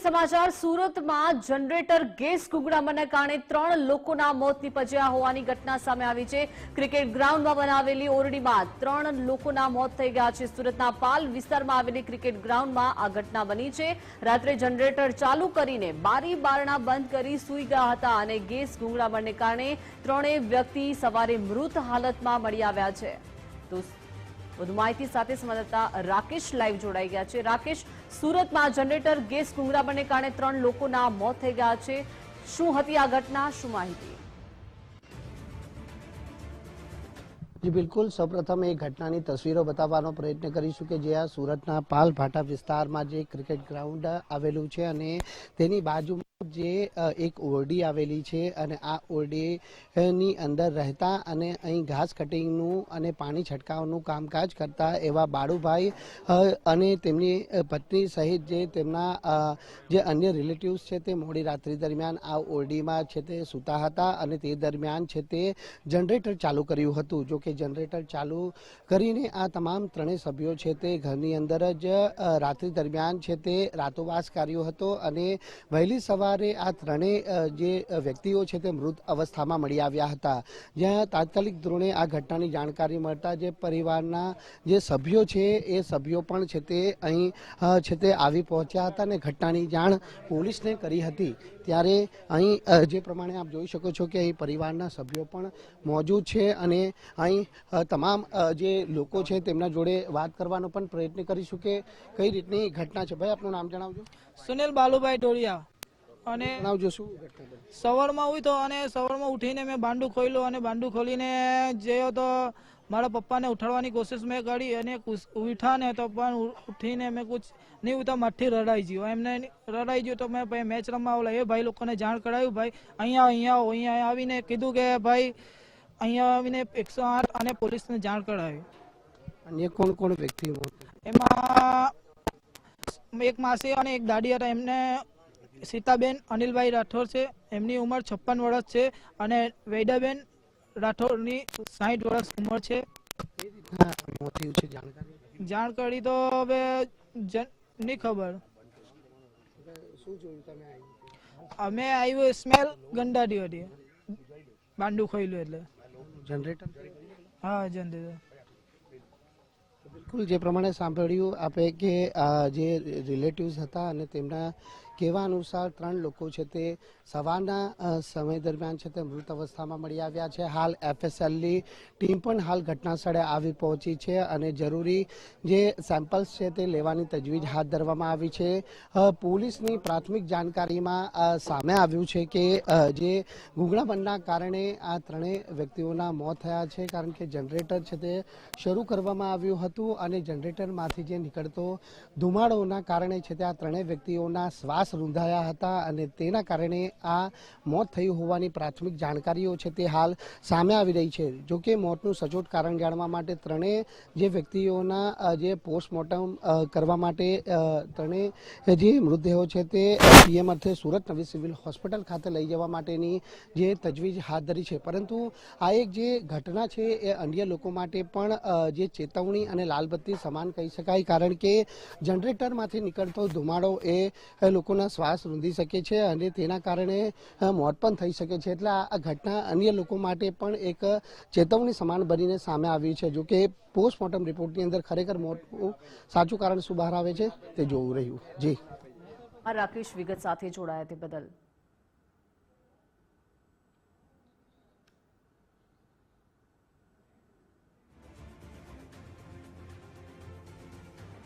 સમાચાર, સુરતમાં generator gas ગુગડામણને કારણે ત્રણ લોકોના મોત નીપજ્યા હોવાની ઘટના સામે આવી છે. ક્રિકેટ ગ્રાઉન્ડમાં બનાવેલી ઓરડીમાં ત્રણ લોકોના મોત થઈ ગયા છે. સુરતના પાલ વિસ્તારમાં આવેલી ક્રિકેટ ગ્રાઉન્ડમાં આ ઘટના બની છે. રાત્રે જનરેટર ચાલુ કરીને બારી બારણા બંધ કરી સૂઈ ગયા હતા અને ગેસ ગુંગળામણને કારણે ત્રણેય વ્યક્તિ સવારે મૃત હાલતમાં મળી આવ્યા છે. વધુ માહિતી સાથે સંવાદદાતા રાકેશ લાઈવ જોડાઈ ગયા છે. રાકેશ, સુરતમાં જનરેટર ગેસ ગુંગળામણને કારણે ત્રણ લોકોના મોત થઈ ગયા છે. શું હતી આ ઘટના? શું માહિતી? જી, બિલકુલ. સૌપ્રથમ એ ઘટનાની તસવીરો બતાવવાનો પ્રયત્ન કરીશું કે જે આ સુરતના પાલભાટા વિસ્તારમાં જે ક્રિકેટ ગ્રાઉન્ડ આવેલું છે અને તેની બાજુમાં જે એક ઓરડી આવેલી છે અને આ ઓરડીની અંદર રહેતા અને અહીં ઘાસ કટિંગનું અને પાણી છંટકાવનું કામકાજ કરતા એવા બાળુભાઈ અને તેમની પત્ની સહિત જે તેમના જે અન્ય રિલેટિવ્સ છે તે મોડી રાત્રિ દરમિયાન આ ઓરડીમાં છે તે સૂતા હતા અને તે દરમિયાન છે તે જનરેટર ચાલુ કર્યું હતું. જો કે જનરેટર ચાલુ કરીને આ તમામ ત્રણેય સભ્યો છે તે ઘરની અંદર જ રાત્રિ દરમિયાન છે તે રાતોવાસ કર્યો હતો અને વહેલી સવારે આ ત્રણેય જે વ્યક્તિઓ છે તે મૃત અવસ્થામાં મળી આવ્યા હતા. જ્યાં તાત્કાલિક ધોરણે આ ઘટનાની જાણકારી મળતા જે પરિવારના જે સભ્યો છે એ સભ્યો પણ છે તે અહીં છે તે આવી પહોંચ્યા હતા અને ઘટનાની જાણ પોલીસને કરી હતી. ત્યારે અહીં જે પ્રમાણે આપ જોઈ શકો છો કે અહીં પરિવારના સભ્યો પણ મોજૂદ છે અને અહીં તમામ જે લોકો છે તેમના જોડે વાત કરવાનો પણ પ્રયત્ન કરીશું કે કઈ રીતની ઘટના છે? ભાઈ આપનું નામ જણાવજો. સુનિલ બાલુભાઈ ટોળિયા અને જણાવજો શું તો સવારમાં અને સવારમાં ઉઠીને મેં બાંડું ખોલ્યું અને બાંડું ખોલીને જયો તો મારા પપ્પાને ઉઠાડવાની કોશિશ મેં કરી અને ઉઠાને તો પણ ઉઠીને મેં કુછ નહીં ઉતા મઠ્ઠી રડાઈ ગયો. એમને રડાઈ ગયો તો મેં ભાઈ મેચ રમવા ઓલા એ ભાઈ લોકોને જાણ કરાવ્યું ભાઈ અહીંયા અહીંયા આવો. અહીંયા આવીને કીધું કે ભાઈ અહીંયા આવીને એકસો આઠ અને પોલીસને જાણ કરાવી. અને કોણ કોણ વ્યક્તિ એમાં એક માસી અને એક દાદી હતા એમને સીતાબેન અનિલભાઈ રાઠોડ છે. એમની ઉંમર છપ્પન વર્ષ છે અને વૈદાબેન રાઠોડની સાઠ વર્ષ ઉંમર છે. જાણકારી? જાણ કરી તો હવે ની ખબર. અમે આવ્યું સ્મેલ ગંડાડી હતી બાંડુ ખોઈલું એટલે. જનરેટર હા જનરેટર બિલકુલ જે પ્રમાણે સાંભળ્યું આપે કે જે રિલેટિવ્સ હતા અને તેમના કહેવા અનુસાર ત્રણ લોકો છે તે સવારના સમય દરમિયાન છે તે મૃત અવસ્થામાં મળી આવ્યા છે. હાલ એફએસએલની ટીમ પણ હાલ ઘટના સ્થળે આવી પહોંચી છે અને જરૂરી જે સેમ્પલ્સ છે તે લેવાની તજવીજ હાથ ધરવામાં આવી છે. પોલીસની પ્રાથમિક જાણકારીમાં સામે આવ્યું છે કે જે ગુંગળામણના કારણે આ ત્રણેય વ્યક્તિઓના મોત થયા છે કારણ કે જનરેટર છે તે શરૂ કરવામાં આવ્યું હતું અને જનરેટરમાંથી જે નીકળતો ધુમાડોના કારણે છે તે આ ત્રણેય વ્યક્તિઓના શ્વાસ રૂંધાયા હતા અને તેના કારણે આ મોત થયું હોવાની પ્રાથમિક જાણકારીઓ છે તે હાલ સામે આવી રહી છે. જો કે મોતનું સચોટ કારણ જાણવા માટે ત્રણેય જે વ્યક્તિઓના જે પોસ્ટમોર્ટમ કરવા માટે ત્રણેય જે મૃતદેહો છે તે પીએમ અર્થે સુરત નવી સિવિલ હોસ્પિટલ ખાતે લઈ જવા માટેની જે તજવીજ હાથ ધરી છે. પરંતુ આ એક જે ઘટના છે એ અન્ય લોકો માટે પણ જે ચેતવણી અને લાલબત્તી સમાન કહી શકાય. કારણ કે જનરેટરમાંથી નીકળતો ધુમાડો એ લોકોના શ્વાસ રૂંધી શકે છે અને તેના કારણે મોત પણ થઈ શકે છે. એટલે આ ઘટના અન્ય લોકો માટે પણ એક ચેતવણી સમાન બનીને સામે આવી છે. જોકે પોસ્ટમોર્ટમ રિપોર્ટની અંદર ખરેખર મોતનું સાચું કારણ શું બહાર આવે છે તે જોવું રહ્યું. જી. રાકેશ વિગત સાથે જોડાયા તે બદલ.